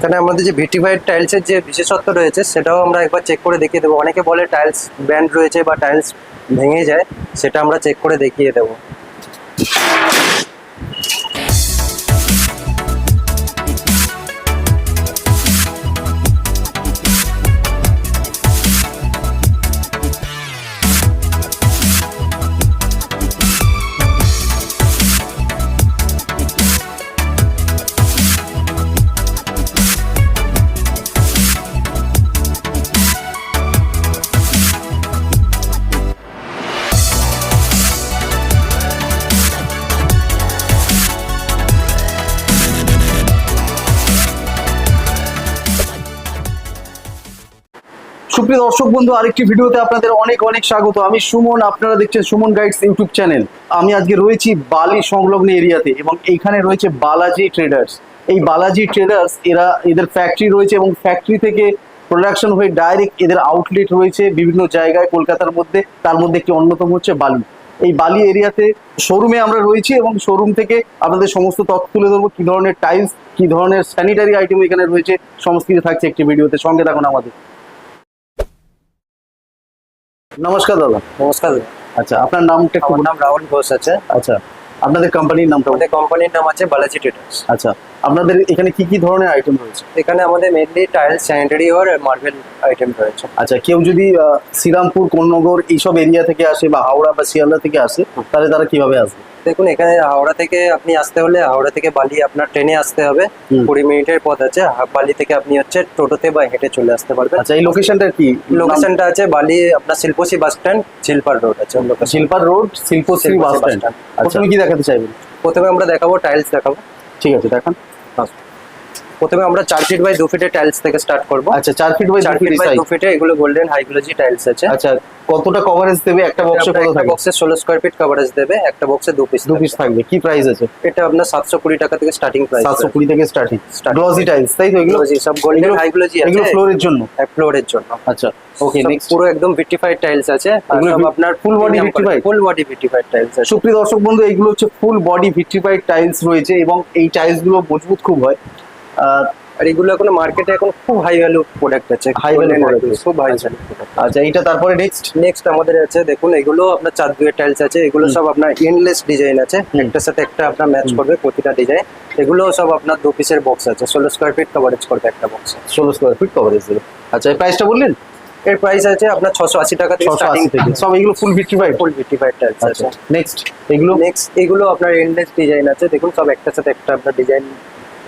এখানে আমাদের যে ভিটিফাইড টাইলসের যে বিশেষত্ব রয়েছে, সেটাও আমরা একবার চেক করে দেখিয়ে দেবো। অনেকে বলে টাইলস ব্যান্ড রয়েছে বা টাইলস ভেঙে যায়, সেটা আমরা চেক করে দেখিয়ে দেবো। সুপ্রিয় দর্শক বন্ধু, আরেকটি ভিডিওতে আপনাদের অনেক অনেক স্বাগত। আমি সুমন, আপনারা দেখছেন সুমন গাইডস ইউটিউব চ্যানেল। আমি আজকে রয়েছি বালি সংলগ্ন এরিয়াতে এবং এইখানে রয়েছে বালাজি ট্রেডার্স। এই বালাজি ট্রেডার্স, এরা এদের ফ্যাক্টরি রয়েছে এবং ফ্যাক্টরি থেকে প্রোডাকশন হয়ে ডাইরেক্ট এদের আউটলেট রয়েছে বিভিন্ন জায়গায় কলকাতার মধ্যে। তার মধ্যে একটি অন্যতম হচ্ছে বালি। এই বালি এরিয়াতে শোরুমে আমরা রয়েছি এবং শোরুম থেকে আপনাদের সমস্ত তথ্য তুলে ধরবো। কি ধরনের টাইলস কি ধরনের স্যানিটারি আইটেম এখানে রয়েছে, সমস্ত কিছু থাকছে একটি ভিডিওতে। সঙ্গে থাকুন আমাদের। নমস্কার দাদা। নমস্কার। আচ্ছা আপনার নামটা আমার নাম রাহুল ঘোষ আছে। আচ্ছা আপনাদের কোম্পানির নামটা তো আমাদের কোম্পানির নাম আছে বালাজি ট্রেডার্স আচ্ছা আপনাদের এখানে কি কি ধরনের আইটেম রয়েছে? এখানে আমাদের mainly tile sanitary ware marble item রয়েছে। আচ্ছা কেউ যদি শ্রীরামপুর কোন্নগর এইসব এরিয়া থেকে আসে বা হাওড়া বা শিয়ালদা থেকে আসে তাহলে তারা কীভাবে আসবে? দেখুন এখানে হাওড়া থেকে আপনি আসতে হলে হাওড়া থেকে বালি আপনার ট্রেনে আসতে হবে। কুড়ি মিনিটের পথ আছে। বালি থেকে আপনি হচ্ছে টোটোতে বা হেঁটে চলে আসতে পারবেন। আচ্ছা এই লোকেশনটা কি? লোকেশনটা আছে বালি আপনার শিল্পশ্রী বাস স্ট্যান্ড শিল্পার রোড আছে শিল্পার রোড শিল্পশ্রী বাস স্ট্যান্ড। আচ্ছা। তুমি কি দেখাতে চাইবেন? প্রথমে আমরা দেখাবো টাইলস দেখাবো। ঠিক আছে দেখান। প্রথমে আমরা চার ফিট বাই দু ফিটের টাইলস থেকে স্টার্ট করব। আচ্ছা চার ফিট বাই চার ফিট বাই দু ফিটে এগুলো গোল্ডেন হাইগ্লোজি টাইলস আছে। আচ্ছা কতটা কভারেজ দেবে? একটা বক্সে কত থাকবে? বক্সে ষোলো স্কোয়ার ফিট কভারেজ দেবে একটা বক্সে দু পিস দু পিস থাকবে। কি প্রাইস আছে? এটা আপনার সাতশো কুড়ি টাকা থেকে স্টার্টিং প্রাইস সাতশো কুড়ি থেকে স্টার্টিং গ্লসি টাইলস তাই তো এগুলো? সব গোল্ডেন হাইগ্লোজি এগুলো ফ্লোরের জন্য। ফ্লোরের জন্য। আচ্ছা ওকে নেক্সট পুরো একদম ভিটিফাইড টাইলস আছে। এগুলো আপনার full body vitrified? Full body vitrified tiles আছে। সুপ্রিয় দর্শক বন্ধু এগুলো হচ্ছে ফুল বডি ভিট্রিফাইড টাইলস রয়েছে এবং এই টাইলসগুলো মজবুত খুব হয়। আর এগুলো এখন মার্কেটে এখন খুব হাই ভ্যালু প্রোডাক্ট আছে। Golden product High- খুব হাই। ভ্যালু আচ্ছা এইটা তারপরে নেক্সট নেক্সট আমাদের আছে দেখুন এগুলো আপনার চার দুয়ের টাইলস আছে এগুলো সব আপনার এন্ডলেস ডিজাইন আছে। একটার সাথে একটা আপনার ম্যাচ করবে প্রতিটা ডিজাইন এগুলো সব আপনার দু পিসের বক্স আছে ষোলো স্কোয়ার ফিট কভারেজ করবে একটা বক্স ষোলো স্কোয়ার ফিট কভারেজ দেবে আচ্ছা এই প্রাইসটা বললেন? এর প্রাইস আছে আপনার ছশো আশি টাকা ছশো আশি থেকে। সব এগুলো ফুল ভিট্রিফাইড ফুল ভিটিফাইড টাইলস আচ্ছা আছে। নেক্সট এগুলো? নেক্সট এগুলো আপনার এন্ডলেস ডিজাইন আছে। দেখুন সব একটার সাথে একটা আপনার ডিজাইন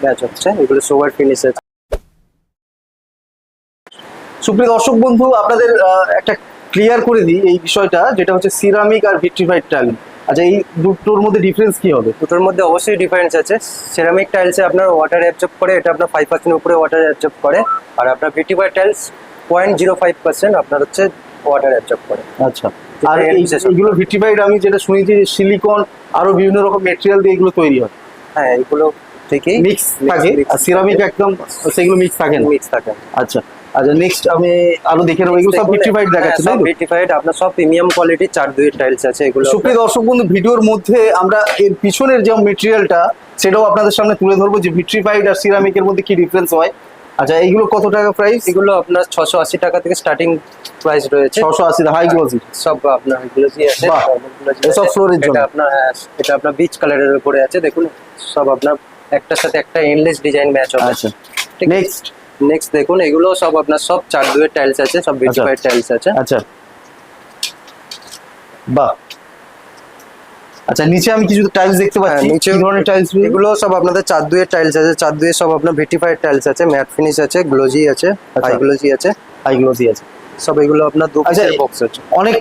ম্যাচ হচ্ছে এগুলো সোভার ফিনিশ আছে সুপ্রিয় দর্শক বন্ধু আপনাদের একটা ক্লিয়ার করে দিই এই বিষয়টা যেটা হচ্ছে সিরামিক আর ভিট্রিফাইড টাইল আচ্ছা এই দুটোর মধ্যে ডিফারেন্স কি হবে? দুটোর মধ্যে অবশ্যই ডিফারেন্স আছে। সেরামিক টাইলসে আপনার ওয়াটার অ্যাবজর্ব করে এটা আপনার ফাইভ পার্সেন্ট উপরে ওয়াটার অ্যাবজর্ব করে। আর আপনার vitrified tiles point zero five percent আপনার হচ্ছে ওয়াটার অ্যাবজর্ব করে। আচ্ছা আর। এইগুলো ভিট্রিফাইড আমি যেটা শুনেছি সিলিকন আরও বিভিন্ন রকম মেটেরিয়াল দিয়ে এগুলো তৈরি হয়। হ্যাঁ এগুলো থেকেই মিক্স থাকে। আর সিরামিক একদম সেগুলো মিক্স থাকে না। মিক্স থাকে। আচ্ছা। আচ্ছা নেক্সট আমি আরও দেখে নেব। এগুলো সব ভিট্রিফাইড দেখাচ্ছে তাই তো? ভিটিফাইড হ্যাঁ, আপনার সব প্রিমিয়াম কোয়ালিটির চার দুইয়ের টাইলস আছে এগুলো সুপ্রিয় দর্শক বন্ধু ভিডিওর মধ্যে আমরা এর পিছনের যে মেটেরিয়ালটা সেটাও আপনাদের সামনে তুলে ধরবো যে ভিট্রিফাইড আর সিরামিকের মধ্যে কি ডিফারেন্স হয়। আচ্ছা এইগুলো কত টাকা প্রাইস এগুলো আপনার ছশো আশি টাকা থেকে স্টার্টিং প্রাইস রয়েছে। ছশো আশি হাই গ্লোসি সব আপনার গ্লোসি আছে। floor এর জন্য। আপনার হ্যাঁ, এটা আপনার বিচ কালারের উপরে আছে দেখুন সব আপনার একটার সাথে একটা এন্ডলেস ডিজাইন ম্যাচ হবে। আচ্ছা। নেক্সট নেক্সট দেখুন এগুলো সব আপনার সব চার দুয়ের টাইলস আছে সব ভিটিফাইড টাইলস আছে। আচ্ছা। বাহ। আচ্ছা নিচে আমি কিছু টাইলস দেখতে পাচ্ছি। হ্যাঁ, কি ধরনের টাইলস এগুলো সব আপনাদের চার দুয়ের টাইলস আছে। চার দুয়ের সব আপনার ভিটিফাইড টাইলস আছে। ম্যাট ফিনিশ আছে গ্লোজি আছে আচ্ছা। হাই গ্লোজি আছে। হাই গ্লোসি আছে। সব এগুলো আপনার দু আচ্ছা, পিসের বক্স আছে। অনেক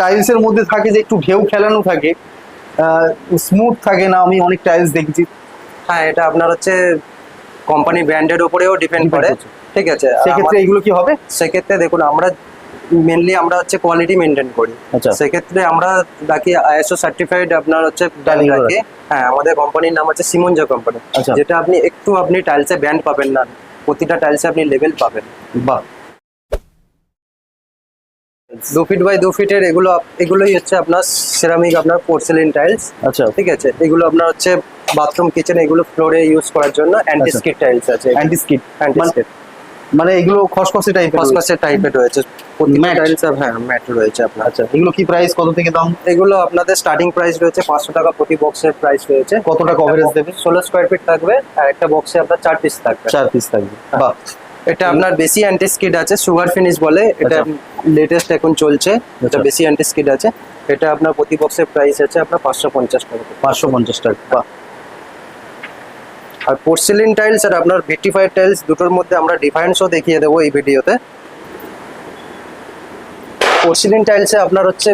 টাইলস এর মধ্যে থাকে যে একটু ঢেউ খেলানো থাকে। স্মুথ থাকে না আমি অনেক টাইলস দেখেছি। হ্যাঁ এটা আপনার হচ্ছে কোম্পানি ব্র্যান্ডের উপরেও ডিপেন্ড করে। ঠিক আছে সেক্ষেত্রে এগুলো কি হবে? সেক্ষেত্রে দেখুন আমরা মেনলি আমরা হচ্ছে কোয়ালিটি মেনটেন করি। আচ্ছা। সেক্ষেত্রে আমরা বাকি আইএসও সার্টিফাইড আপনার হচ্ছে ব্যান্ড রাখি। হ্যাঁ আমাদের কোম্পানির নাম হচ্ছে সিমনজা কোম্পানি আচ্ছা। যেটা আপনি একটু আপনি টাইলসে ব্যান্ড পাবেন না প্রতিটা টাইলসে আপনি লেভেল পাবেন। বাহ। দু ফিট বাই দু ফিটের এগুলো এগুলোই হচ্ছে আপনার সেরামিক আপনার পোর্সেলিন টাইলস আচ্ছা। ঠিক আছে এগুলো আপনার হচ্ছে বাথরুম কিচেন এগুলো ফ্লোরে ইউজ করার জন্য অ্যান্টি স্কিড টাইলস আছে। অ্যান্টি স্কিড অ্যান্টি স্কিড মানে এগুলো খসখসে টাইপের ফসফাসের টাইপের রয়েছে। ম্যাট টাইলস হ্যাঁ ম্যাট রয়েছে আপনার। আচ্ছা এগুলো কি প্রাইস কত থেকে দাম? এগুলো আপনাদের স্টার্টিং প্রাইস রয়েছে পাঁচশো টাকা প্রতি বক্সের প্রাইস রয়েছে। কতটা কভারেজ দেবে? ষোলো স্কোয়ার ফিট থাকবে আর একটা বক্সে আপনার চার পিস থাকবে। চার পিস থাকবে। হ্যাঁ। বাহ। এটা আপনার বেশি অ্যান্টি স্কিড আছে সুগার ফিনিশ বলে। এটা আচ্ছা। লেটেস্ট এখন চলছে। এটা আচ্ছা। বেশি অ্যান্টি স্কিড আছে। এটা আপনার প্রতি বক্সের প্রাইস আছে আপনার পাঁচশো পঞ্চাশ টাকা। পাঁচশো পঞ্চাশ টাকা বাহ। আর পোর্সিলিন টাইলস আর আপনার ভিটিফাইড টাইলস দুটোর মধ্যে আমরা ডিফারেন্সও দেখিয়ে দেবো এই ভিডিওতে। পোর্সিলিন টাইলসে আপনার হচ্ছে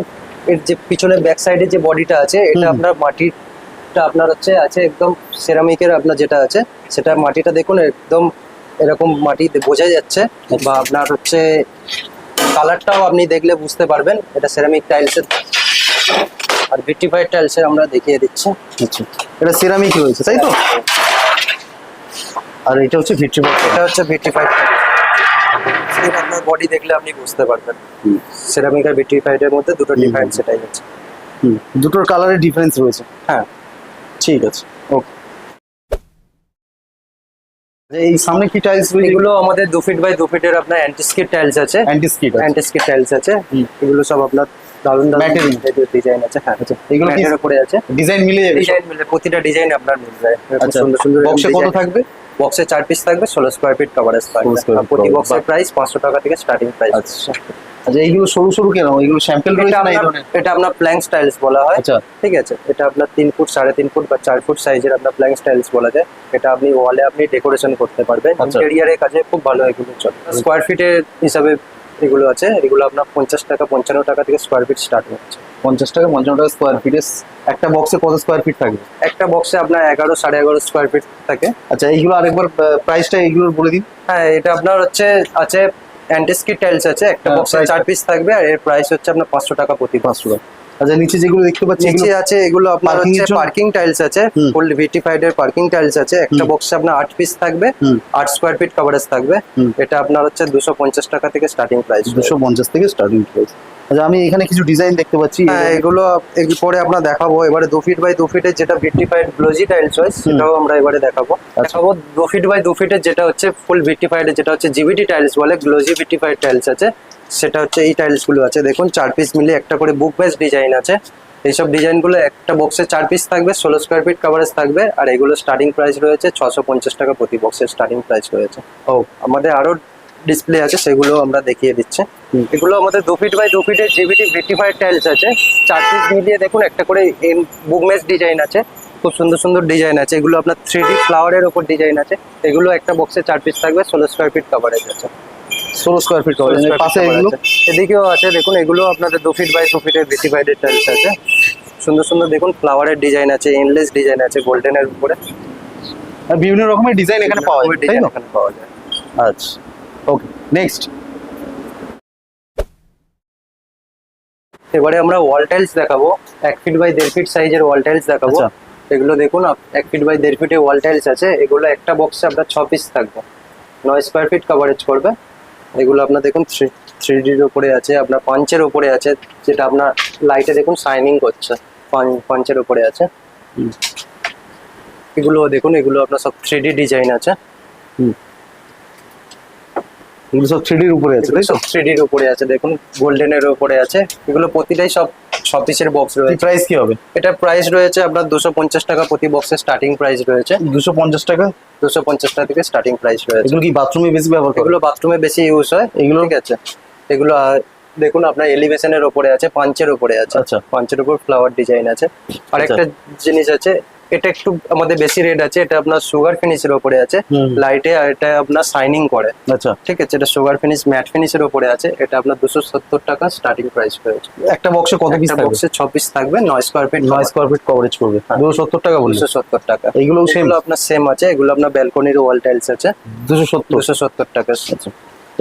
এর যে পিছনে ব্যাক সাইডে যে বডিটা আছে এটা আপনার মাটিটা আপনার হচ্ছে আছে একদম সেরামিকের আপনার যেটা আছে সেটা মাটিটা দেখুন একদম এরকম মাটি বোঝা যাচ্ছে বা আপনার হচ্ছে কালারটাও আপনি দেখলে বুঝতে পারবেন এটা সেরামিক টাইলসের আর ভিটিফাইড টাইলসের আমরা দেখিয়ে দিচ্ছি। আচ্ছা। এটা সিরামিক রয়েছে তাই তো? আর এটা হচ্ছে ভিট্রি এটা হচ্ছে ভিটিফাইড আপনার বডি দেখলে আপনি বুঝতে পারবেন। সেরামিক আর ভিটিফাইড এর মধ্যে দুটো। ডিফারেন্স সেটাই হচ্ছে। দুটোর কালারের ডিফারেন্স রয়েছে। হ্যাঁ। ঠিক আছে। ওকে এই সামনে কি টাইলস এগুলো আমাদের দু ফিট বাই দু ফিটের আপনার অ্যান্টিস্কিট টাইলস আছে। Anti skid anti skid tiles আছে। এগুলো সব আপনার দারুণ দারুণ ডিজাইন আছে। হ্যাঁ। আচ্ছা এগুলো কি উপরে আছে। ডিজাইন মিলে যাবে ডিজাইন মিলে প্রতিটা ডিজাইন আপনার মিল যায়। আচ্ছা সুন্দর সুন্দর বক্সে কত থাকবে? বক্সে চার পিস থাকবে ষোলো স্কোয়ার ফিট কভারেজ থাকবে 16 square আর প্রতি বক্সের প্রাইস পাঁচশো টাকা থেকে স্টার্টিং প্রাইস আচ্ছা। আচ্ছা এইগুলো সরু সরু কেন? এগুলো স্যাম্পল রয়েছে না এই ধরনের? এটা আপনার প্ল্যাঙ্ক স্টাইলস বলা হয়। আচ্ছা। ঠিক আছে? এটা আপনার তিন ফুট সাড়ে তিন ফুট বা চার ফুট সাইজের আপনার প্ল্যাঙ্ক স্টাইলস বলা যায়। এটা আপনি ওয়ালে আপনি ডেকোরেশন করতে পারবেন। আচ্ছা। ইন্টেরিয়ারের কাজে খুব ভালো এগুলো চলে। স্কোয়ার ফিটের হিসাবে এগুলো আছে। এগুলো আপনার পঞ্চাশ টাকা পঞ্চান্ন টাকা থেকে স্কোয়ার ফিট স্টার্ট হচ্ছে। পঞ্চাশ টাকা পঞ্চান্ন টাকা স্কোয়ার ফিটের একটা বক্সে কত স্কোয়ার ফিট থাকবে? একটা বক্সে আপনার এগারো সাড়ে এগারো স্কোয়ার ফিট থাকে। আচ্ছা এইগুলো আরেকবার প্রাইসটা এইগুলোর বলে দিন। হ্যাঁ এটা আপনার হচ্ছে আছে অ্যান্টিস্কি টাইলস আছে একটা হ্যাঁ, বক্সে চার পিস থাকবে আর এর প্রাইস হচ্ছে আপনার পাঁচশো টাকা প্রতি পাঁচশো টাকা। আচ্ছা নিচে যেগুলো দেখতে পাচ্ছি নিচে আছে এগুলো আপনার হচ্ছে পার্কিং টাইলস আছে ফুল ভিটিফাইড এর পার্কিং টাইলস আছে একটা বক্সে আপনার আট পিস থাকবে। আট স্কোয়ার ফিট কভারেজ থাকবে এটা আপনার হচ্ছে দুশো পঞ্চাশ টাকা থেকে স্টার্টিং প্রাইস দুশো পঞ্চাশ থেকে স্টার্টিং প্রাইস আচ্ছা আমি এখানে কিছু ডিজাইন দেখতে পাচ্ছি। হ্যাঁ এগুলো পরে আমরা দেখাবো এবারে দু ফিট বাই দু ফিটের যেটা ভিটিফাইড গ্লোজি টাইলস হয় সেটাও আমরা এবারে দেখাবো। আচ্ছা। দেখাবো দু ফিট বাই দু ফিটের যেটা হচ্ছে ফুল ভিটিফাইড যেটা হচ্ছে জিবিটি টাইলস বলে গ্লোজি ভিটিফাইড টাইলস আছে। সেটা হচ্ছে এই টাইলসগুলো আছে। দেখুন চার পিস মিলে একটা করে বুক বেস ডিজাইন আছে। এইসব ডিজাইনগুলো একটা বক্সে চার পিস থাকবে ষোলো স্কোয়ার ফিট কাভারেজ থাকবে আর এগুলো স্টার্টিং প্রাইস রয়েছে ছশো পঞ্চাশ টাকা প্রতি বক্সের স্টার্টিং প্রাইস রয়েছে। ও। আমাদের আরও ডিসপ্লে আছে সেগুলো আমরা দেখিয়ে দিচ্ছি। এগুলো আমাদের দু ফিট বাই দু ফিটের জিবিটি ভিটিফাইড টাইলস আছে। চার পিস মিলিয়ে দেখুন একটা করে এম বুকমেস ডিজাইন আছে। খুব সুন্দর সুন্দর ডিজাইন আছে। এগুলো আপনার থ্রি ডি ফ্লাওয়ারের ওপর ডিজাইন আছে। এগুলো একটা বক্সে চার পিস থাকবে ষোলো স্কোয়ার ফিট কাভারেজ আছে। ষোলো square feet coverage 16 square feet পাশে এগুলো। এদিকেও আছে দেখুন এগুলো আপনাদের দু ফিট বাই দু ফিটের ভিটিফাইডের টাইলস আছে। সুন্দর সুন্দর দেখুন ফ্লাওয়ারের ডিজাইন আছে এনলেস ডিজাইন আছে গোল্ডেনের উপরে। আর বিভিন্ন রকমের ডিজাইন এখানে পাওয়া যায় তাই ডিজাইন এখানে পাওয়া যায়। আচ্ছা ওকে নেক্সট এবারে আমরা ওয়াল টাইলস দেখাবো। এক ফিট বাই দেড় ফিট সাইজের ওয়াল টাইলস দেখাবো। আচ্ছা। এগুলো দেখুন এক ফিট বাই দেড় ফিটে ওয়াল টাইলস আছে। এগুলো একটা বক্সে আপনার ছ পিস থাকবে। নয় স্কোয়ার ফিট কভারেজ করবে। এগুলো আপনার দেখুন থ্রি ডির ওপরে আছে আপনার পাঞ্চের ওপরে আছে যেটা আপনার লাইটে দেখুন শাইনিং করছে পাঞ্চের ওপরে আছে। এগুলো দেখুন এগুলো আপনার সব থ্রি ডিজাইন আছে। এগুলো সব থ্রিডির উপরে আছে তাই সব থ্রি ডির উপরে আছে দেখুন গোল্ডেনের উপরে আছে। এগুলো প্রতিটাই সব ছ পিসের বক্স রয়েছে। প্রাইস কি হবে? এটা প্রাইস রয়েছে আপনার দুশো পঞ্চাশ টাকা প্রতি বক্সের স্টার্টিং প্রাইস রয়েছে। দুশো পঞ্চাশ টাকা? দুশো পঞ্চাশ টাকা থেকে স্টার্টিং প্রাইস রয়েছে। এগুলো কি বাথরুমে বেশি ব্যবহার এগুলো বাথরুমে বেশি ইউজ হয়। এগুলো? ঠিক আছে। এগুলো দেখুন আপনার এলিভেশনের ওপরে আছে পাঞ্চের ওপরে আছে। আচ্ছা। পাঞ্চের উপর ফ্লাওয়ার ডিজাইন আছে। আর একটা জিনিস আছে এটা একটু আমাদের বেশি রেট আছে এটা আপনার সুগার ফিনিশের ওপরে আছে লাইটে আর এটা আপনার শাইনিং করে। আচ্ছা। ঠিক আছে এটা সুগার ফিনিশ ম্যাট ফিনিশের ওপরে আছে এটা আপনার দুশো সত্তর টাকা স্টার্টিং প্রাইস রয়েছে একটা বক্সে কত পিস থাকবে? বক্সে ছ পিস থাকবে নয় স্কোয়ার ফিট নয় স্কোয়ার ফিট কভারেজ করবে। দুশো সত্তর টাকা বলছো দুশো সত্তর টাকা। এগুলো সেম আপনার সেম আছে এগুলো আপনার ব্যালকনির ওয়াল টাইলস আছে। দুশো সত্তর? দুশো সত্তর টাকা।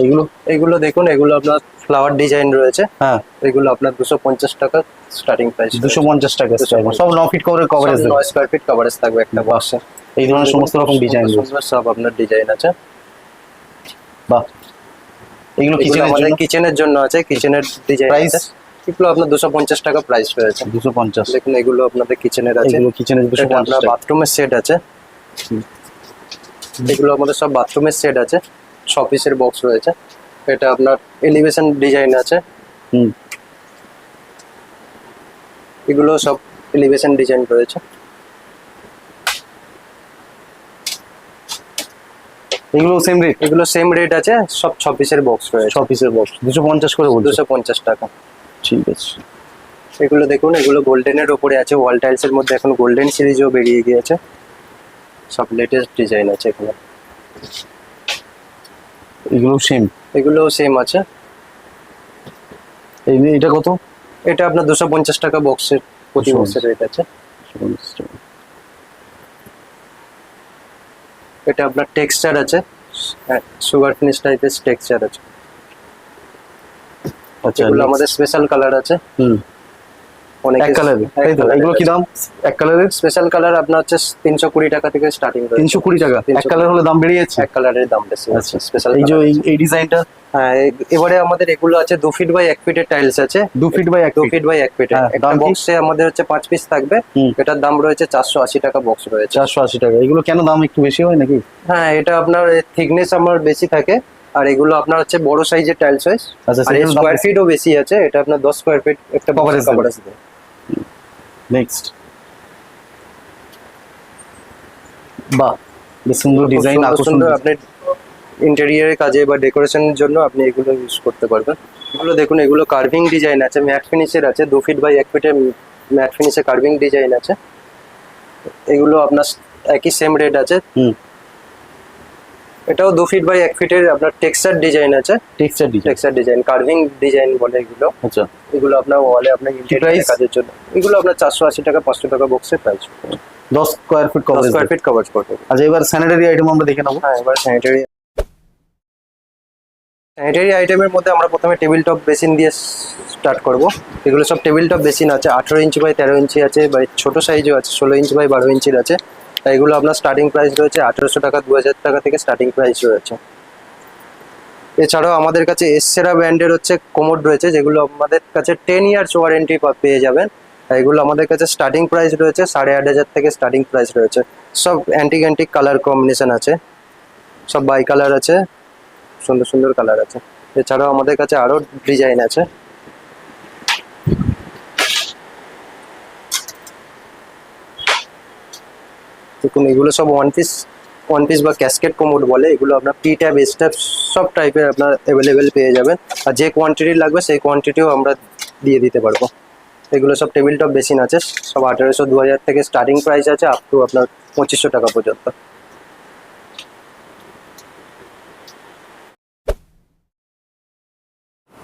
এইগুলো এগুলো? দেখুন এগুলো আপনার ফ্লাওয়ার ডিজাইন রয়েছে। হ্যাঁ। এগুলো আপনার দুশো পঞ্চাশ টাকা স্টার্টিং প্রাইস দুশো পঞ্চাশ টাকা style। সব ন ফিট কভারের কভারেজ দেবে নয় স্কোয়ার ফিট কভারেজ থাকবে একটা বক্সে এই ধরনের সমস্ত রকম ডিজাইন সব আপনার ডিজাইন আছে। বাহ। এগুলো কিচেনের জন্য? কিচেনের জন্য আছে। কিচেনের ডিজাইন? আছে। এগুলো আপনার দুশো পঞ্চাশ টাকা প্রাইস রয়েছে। দুশো পঞ্চাশ। দেখুন এগুলো আপনাদের কিচেনের আছে। এগুলো কিচেনের দুশো এটা পঞ্চাশ আপনার বাথরুমের সেট আছে। এগুলো আমাদের সব বাথরুমের সেট আছে। ছ পিসের বক্স রয়েছে। এটা আপনার এলিভেশন ডিজাইন আছে। হুম। এগুলো সব এলিভেশন ডিজাইন রয়েছে এগুলো সেম রেট এগুলো সেম রেট আছে সব ছ পিসের বক্স রয়েছে। ছ পিসের বক্স দুশো পঞ্চাশ করে দুশো পঞ্চাশ টাকা। ঠিক আছে। এগুলো দেখুন এগুলো গোল্ডেনের ওপরে আছে ওয়াল টাইলস এর মধ্যে এখন গোল্ডেন সিরিজও বেরিয়ে গিয়েছে। সব লেটেস্ট ডিজাইন আছে এখানে এগুলো সেম এগুলো সেম আছে। এটা কত? এটা আপনার দুশো পঞ্চাশ টাকা বক্সের প্রতি বক্সের রেট আছে। এটা আপনার টেক্সচার আছে। হ্যাঁ সুগার ফিনিশ টাইপের টেক্সচার আছে। আচ্ছা এগুলো আমাদের স্পেশাল কালার আছে। হুম। অনেক কালারের তাই তো এগুলো কি দাম? এক কালারের স্পেশাল কালার আপনার হচ্ছে তিনশো কুড়ি টাকা থেকে স্টার্টিং তিনশো কুড়ি টাকা। এক কালার হলে দাম বেড়ে যাচ্ছে এক কালারের দাম বেশি আচ্ছা। স্পেশাল এই যে এই- ডিজাইনটা এবারে আমাদের এগুলো আছে দু ফিট বাই এক ফিটের টাইলস আছে। দু ফিট বাই এক দু ফিট বাই এক ফিটের হ্যাঁ, একটা বক্সে আমাদের হচ্ছে পাঁচ পিস থাকবে। এটার দাম রয়েছে চারশো আশি টাকা বক্স রয়েছে। চারশো আশি টাকা। এগুলো কেন দাম একটু বেশি হয় নাকি? হ্যাঁ এটা আপনার থিকনেস আমার বেশি থাকে। আর এগুলো আপনার হচ্ছে বড় সাইজের টাইলস হয়। আচ্ছা আর স্কোয়ার ফিটও বেশি আছে। এটা আপনার দশ স্কোয়ার ফিট একটা কভারেজ। কভারেজ দেবে নেক্সট বাহ সুন্দর ডিজাইন আকর্ষণ সুন্দর আপনি ইন্টেরিয়ারের কাজে বা ডেকোরেশনের জন্য আপনি এগুলো ইউজ করতে পারবেন। এগুলো দেখুন এগুলো কার্ভিং ডিজাইন আছে ম্যাট ফিনিশের আছে দু ফিট বাই এক ফিটের ম্যাট ফিনিশে কার্ভিং ডিজাইন আছে। এগুলো আপনার একই সেম রেট আছে। হুম। এটাও দু ফিট বাই এক ফিটের আপনার টেক্সচার ডিজাইন আছে। Texture design texture design carving design বলে এগুলো। আচ্ছা। এগুলো আপনার ওয়ালে আপনার ইন্টেরিয়ার? কাজের জন্য। এগুলো আপনার চারশো আশি টাকা পাঁচশো টাকা বক্সের প্রাইস দশ স্কোয়ার ফিট দশ কভারেজ স্কোয়ার ফিট কভার করবে। আচ্ছা এবার স্যানিটারি আইটেম আমরা দেখে নেব। হ্যাঁ এবার স্যানিটারি স্যানিটারি আইটেমের মধ্যে আমরা প্রথমে টেবিল টপ বেসিন দিয়ে স্টার্ট করব। এগুলো সব টেবিল টপ বেসিন আছে, আঠেরো ইঞ্চি বাই তেরো ইঞ্চি আছে, বা ছোটো সাইজও আছে, ষোলো ইঞ্চি বাই বারো ইঞ্চির আছে। তাই এগুলো আপনার স্টার্টিং প্রাইস রয়েছে আঠেরোশো টাকা দু হাজার টাকা থেকে স্টার্টিং প্রাইস রয়েছে। এছাড়াও আমাদের কাছে এসসেরা ব্র্যান্ডের হচ্ছে কোমোড রয়েছে, যেগুলো আমাদের কাছে টেন ইয়ার্স ওয়ারেন্টি পেয়ে যাবেন। এগুলো আমাদের কাছে স্টার্টিং প্রাইস রয়েছে, সাড়ে আট হাজার থেকে স্টার্টিং প্রাইস রয়েছে। সব অ্যান্টিক অ্যান্টিক কালার কম্বিনেশন আছে। সব বাই কালার আছে। সুন্দর সুন্দর কালার আছে। এছাড়াও আমাদের কাছে আরও ডিজাইন আছে। দেখুন, এগুলো সব ওয়ান পিস ওয়ান পিস বা ক্যাসকেট কোমোড বলে। এগুলো আপনার পি ট্যাব এস ট্যাব সব টাইপের আপনার অ্যাভেলেবেল পেয়ে যাবেন। আর যে কোয়ান্টিটি লাগবে, সেই কোয়ান্টিটিও আমরা দিয়ে দিতে পারব। এগুলো সব টেবিল টপ বেসিন আছে। সব আঠেরোশো দু হাজার থেকে স্টার্টিং প্রাইস আছে আপ টু আপনার পঁচিশশো টাকা পর্যন্ত।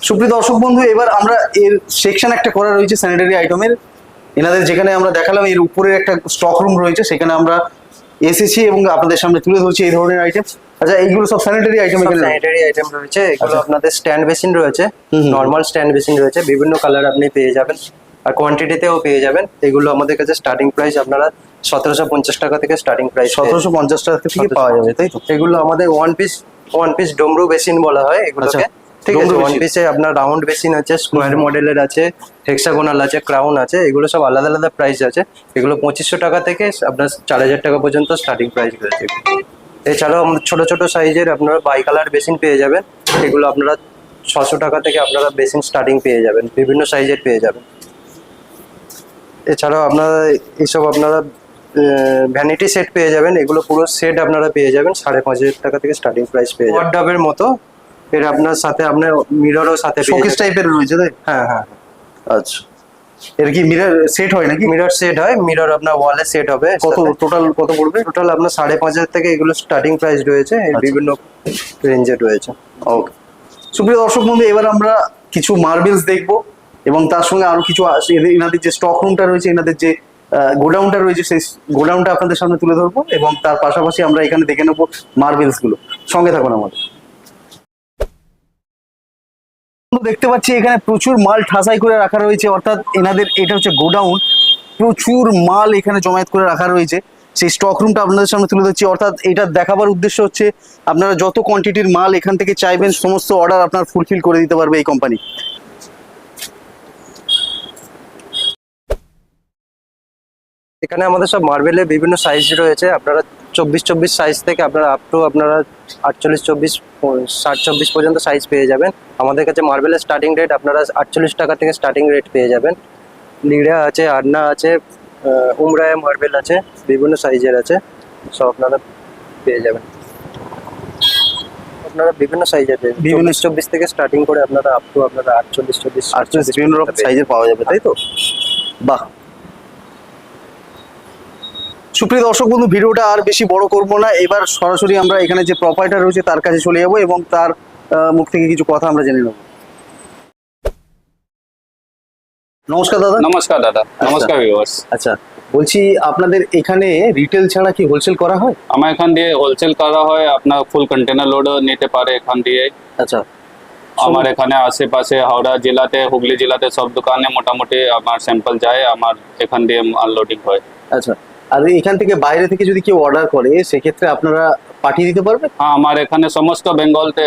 সুপ্রিয় দর্শক বন্ধু এবার আমরা এর সেকশন একটা করা রয়েছে স্যানিটারি আইটেমের এনাদের যেখানে আমরা দেখালাম এর উপরে একটা স্টক রুম রয়েছে সেখানে আমরা এসেছি এবং আপনাদের সামনে তুলে ধরছি এই ধরনের আইটেম আচ্ছা এইগুলো সব স্যানিটারি আইটেম এখানে স্যানিটারি আইটেম রয়েছে। এগুলো আচ্ছা। আপনাদের স্ট্যান্ড বেসিন রয়েছে। নর্মাল স্ট্যান্ড বেসিন রয়েছে। বিভিন্ন কালার আপনি পেয়ে যাবেন। আর কোয়ান্টিটিতেও পেয়ে যাবেন। এগুলো আমাদের কাছে স্টার্টিং প্রাইস আপনারা সতেরোশো পঞ্চাশ টাকা থেকে স্টার্টিং প্রাইস সতেরোশো পঞ্চাশ টাকা থেকে পাওয়া যাবে তাই তো? এগুলো আমাদের ওয়ান পিস ওয়ান পিস ডোমরু বেসিন বলা হয় এগুলোকে। আচ্ছা, ঠিক আছে ওয়ান। পিসে আপনার রাউন্ড বেসিন আছে স্কোয়ার মডেলের আছে হেক্সাগোনাল আছে ক্রাউন আছে এগুলো সব আলাদা আলাদা প্রাইস আছে। এগুলো পঁচিশশো টাকা থেকে আপনার চার হাজার টাকা পর্যন্ত স্টার্টিং প্রাইস রয়েছে। এছাড়াও ছোট ছোট সাইজের আপনারা বাই কালার বেসিন পেয়ে যাবেন। এগুলো আপনারা ছশো টাকা থেকে আপনারা বেসিন স্টার্টিং পেয়ে যাবেন বিভিন্ন সাইজের পেয়ে যাবেন। এছাড়াও আপনারা এইসব আপনারা ভ্যানিটি সেট পেয়ে যাবেন এগুলো পুরো সেট আপনারা পেয়ে যাবেন সাড়ে পাঁচ হাজার টাকা থেকে স্টার্টিং প্রাইস পেয়ে যাবেন। ডাবের মতো? এর আপনার সাথে আপনার মিররও সাথে শোকেস টাইপের রয়েছে তাই? হ্যাঁ হ্যাঁ। আচ্ছা। এর কি মিরর সেট হয় নাকি? মিরর সেট হয় মিরর আপনার ওয়ালে সেট হবে। কত টোটাল কত পড়বে? টোটাল আপনার সাড়ে পাঁচ হাজার থেকে এগুলো স্টার্টিং প্রাইস রয়েছে আচ্ছা। বিভিন্ন রেঞ্জের রয়েছে। ওকে সুপ্রিয় দর্শক বন্ধু এবার আমরা কিছু মার্বেলস দেখব এবং তার সঙ্গে আরও কিছু এনাদের যে স্টক রুমটা রয়েছে এনাদের যে গোডাউনটা রয়েছে সেই গোডাউনটা আপনাদের সামনে তুলে ধরবো এবং তার পাশাপাশি আমরা এখানে দেখে নেব মার্বেলসগুলো। সঙ্গে থাকুন আমাদের। দেখতে পাচ্ছি এখানে প্রচুর মাল ঠাসাই করে রাখা রয়েছে, অর্থাৎ এনাদের এটা হচ্ছে গোডাউন। প্রচুর মাল এখানে জমায়েত করে রাখা রয়েছে। সেই স্টক রুমটা আপনাদের সামনে তুলে ধরছি, অর্থাৎ এটা দেখাবার উদ্দেশ্য হচ্ছে আপনারা যত কোয়ান্টিটির মাল এখান থেকে চাইবেন, সমস্ত অর্ডার আপনার ফুলফিল করে দিতে পারবে এই কোম্পানি এখানে আমাদের সব মার্বেলের বিভিন্ন সাইজ রয়েছে, আপনারা চব্বিশ চব্বিশ সাইজ থেকে আপনারা আপ টু আপনারা আটচল্লিশ চব্বিশ ষাট চব্বিশ পর্যন্ত সাইজ পেয়ে যাবেন। আমাদের কাছে মার্বেলের স্টার্টিং রেট আপনারা আটচল্লিশ টাকা থেকে স্টার্টিং রেট পেয়ে যাবেন। লিড়া আছে আডনা আছে উমরায়া মার্বেল আছে বিভিন্ন সাইজের আছে সব আপনারা পেয়ে যাবেন। আপনারা বিভিন্ন সাইজের বিভিন্ন চব্বিশ থেকে স্টার্টিং করে আপনারা আপ টু আপনারা আটচল্লিশ চব্বিশ আটচল্লিশ বিভিন্ন রকম সাইজের পাওয়া যাবে তাই তো? বাহ। সুপ্রিয় দর্শক বন্ধু ভিডিওটা আর বেশি বড় করব না। এবার সরাসরি আমরা এখানে যে প্রপার্টার রয়েছে তার কাছে চলে যাব এবং তার মুখ থেকে কিছু কথা আমরা জেনে নেব। নমস্কার দাদা। নমস্কার দাদা। নমস্কার ভিউয়ার্স আচ্ছা বলছি আপনাদের এখানে রিটেল ছাড়া কি হোলসেল করা হয়? আমার এখান দিয়ে হোলসেল করা হয় আপনার ফুল কন্টেনার লোড নিতে পারে এখান দিয়ে। আচ্ছা। আমার এখানে আশেপাশে হাওড়া জেলাতে হুগলি জেলাতে সব দোকানে মোটামুটি আমার স্যাম্পল যায় আমার এখান দিয়ে আনলোডিং হয়। আচ্ছা। আর এখান থেকে বাইরে থেকে যদি কেউ অর্ডার করে সেক্ষেত্রে আপনারা পাঠিয়ে দিতে পারবেন হ্যাঁ আমার এখানে সমস্ত বেঙ্গলতে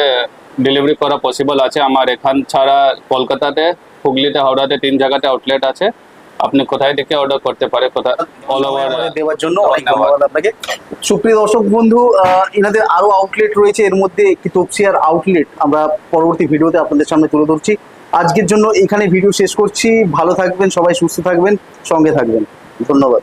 ডেলিভারি করা পসিবল আছে। আমার এখান ছাড়া কলকাতাতে হুগলিতে হাওড়াতে তিন জায়গাতে আউটলেট আছে। আপনি কোথায় থেকে অর্ডার করতে পারে কোথায় অল ওভার দেওয়ার জন্য। অনেক ধন্যবাদ। আপনাকে। সুপ্রিয় দর্শক বন্ধু এনাদের আরও আউটলেট রয়েছে। এর মধ্যে একটি তপসিয়ার আউটলেট আমরা পরবর্তী ভিডিওতে আপনাদের সামনে তুলে ধরছি। আজকের জন্য এখানে ভিডিও শেষ করছি। ভালো থাকবেন সবাই সুস্থ থাকবেন সঙ্গে থাকবেন। ধন্যবাদ।